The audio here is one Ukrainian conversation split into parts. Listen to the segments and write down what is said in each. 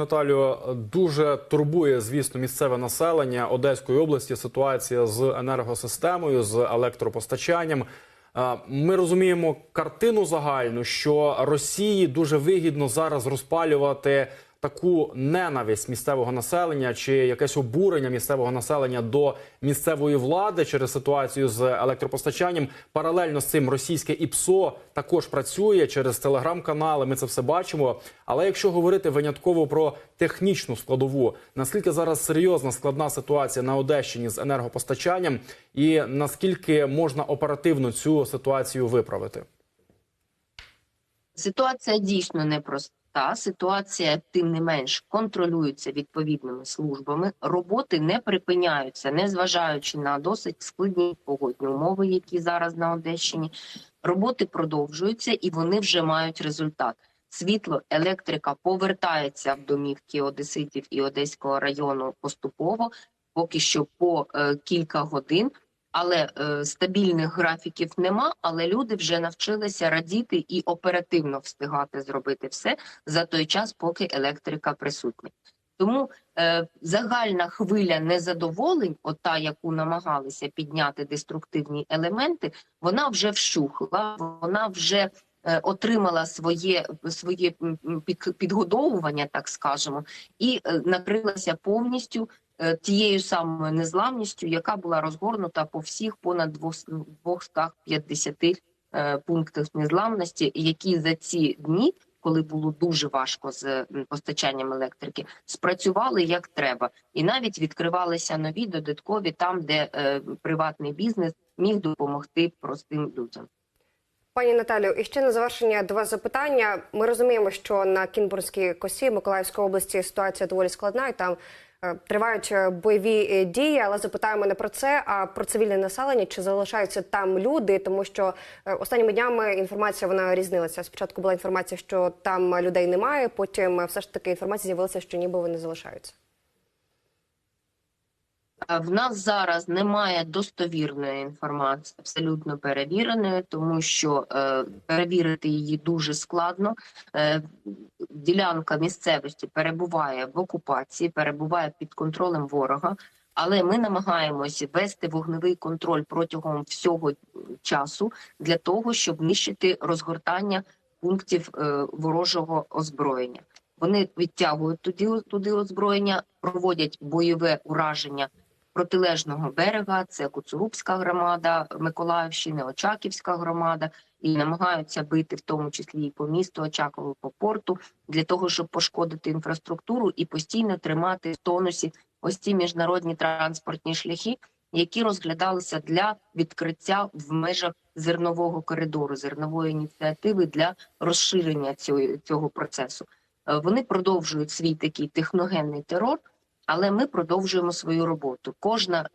Наталю, дуже турбує, звісно, місцеве населення Одеської області. Ситуація з енергосистемою, з електропостачанням. Ми розуміємо картину загальну, що Росії дуже вигідно зараз розпалювати таку ненависть місцевого населення чи якесь обурення місцевого населення до місцевої влади через ситуацію з електропостачанням. Паралельно з цим російське ІПСО також працює через телеграм-канали. Ми це все бачимо. Але якщо говорити винятково про технічну складову, наскільки зараз серйозна складна ситуація на Одещині з енергопостачанням, і наскільки можна оперативно цю ситуацію виправити? Ситуація дійсно непроста. Ситуація, тим не менш, контролюється відповідними службами. Роботи не припиняються, незважаючи на досить складні погодні умови, які зараз на Одещині. Роботи продовжуються і вони вже мають результат. Світло, електрика повертається в домівки Одеситів і Одеського району поступово, поки що по е, кілька годин. Але е, стабільних графіків нема. Але люди вже навчилися радіти і оперативно встигати зробити все за той час, поки електрика присутня. Тому е, загальна хвиля незадоволень, ота, яку намагалися підняти деструктивні елементи, вона вже вщухла, вона вже е, отримала своє своє підгодовування, так скажемо, і е, накрилася повністю тією самою незламністю, яка була розгорнута по всіх понад 200 250 е, пунктах незламності, які за ці дні, коли було дуже важко з постачанням електрики, спрацювали як треба, і навіть відкривалися нові додаткові там, де е, приватний бізнес міг допомогти простим людям. Пані Наталю, і ще на завершення два запитання. Ми розуміємо, що на Кінбурзькій косі Миколаївської області ситуація доволі складна, і там е, тривають е, бойові е, дії. Але запитаємо не про це, а про цивільне населення. Чи залишаються там люди? Тому що е, останніми днями інформація вона різнилася. Спочатку була інформація, що там людей немає. Потім е, все ж таки інформація з'явилася, що ніби вони залишаються. В нас зараз немає достовірної інформації, абсолютно перевіреної, тому що е, перевірити її дуже складно. Е, ділянка місцевості перебуває в окупації, перебуває під контролем ворога. Але ми намагаємося вести вогневий контроль протягом всього часу для того, щоб нищити розгортання пунктів е, ворожого озброєння. Вони відтягують туди, туди озброєння, проводять бойове ураження протилежного берега. Це Куцурубська громада Миколаївщини, Очаківська громада, і намагаються бити в тому числі і по місту Очакову, по порту, для того, щоб пошкодити інфраструктуру і постійно тримати в тонусі ось ці міжнародні транспортні шляхи, які розглядалися для відкриття в межах зернового коридору, зернової ініціативи для розширення цього, цього процесу. Е, Вони продовжують свій такий техногенний терор. Але ми продовжуємо свою роботу. Кожна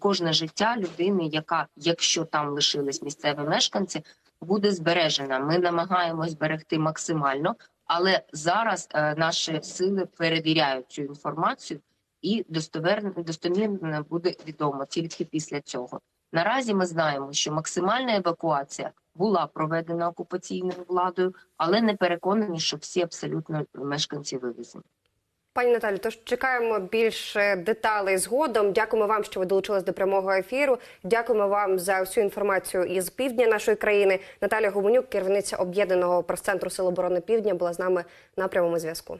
кожне життя людини, яка, якщо там лишились місцеві мешканці, буде збережена. Ми намагаємось зберегти максимально, але зараз е, наші сили перевіряють цю інформацію, і достовірно буде відомо тільки після цього. Наразі ми знаємо, що максимальна евакуація була проведена окупаційною владою, але не переконані, що всі абсолютно мешканці вивезені. Пані Наталі, тож чекаємо більше деталей згодом. Дякуємо вам, що ви долучились до прямого ефіру. Дякуємо вам за всю інформацію із півдня нашої країни. Наталя Гуменюк, керівниця об'єднаного прес-центру Сил оборони Півдня, була з нами на прямому зв'язку.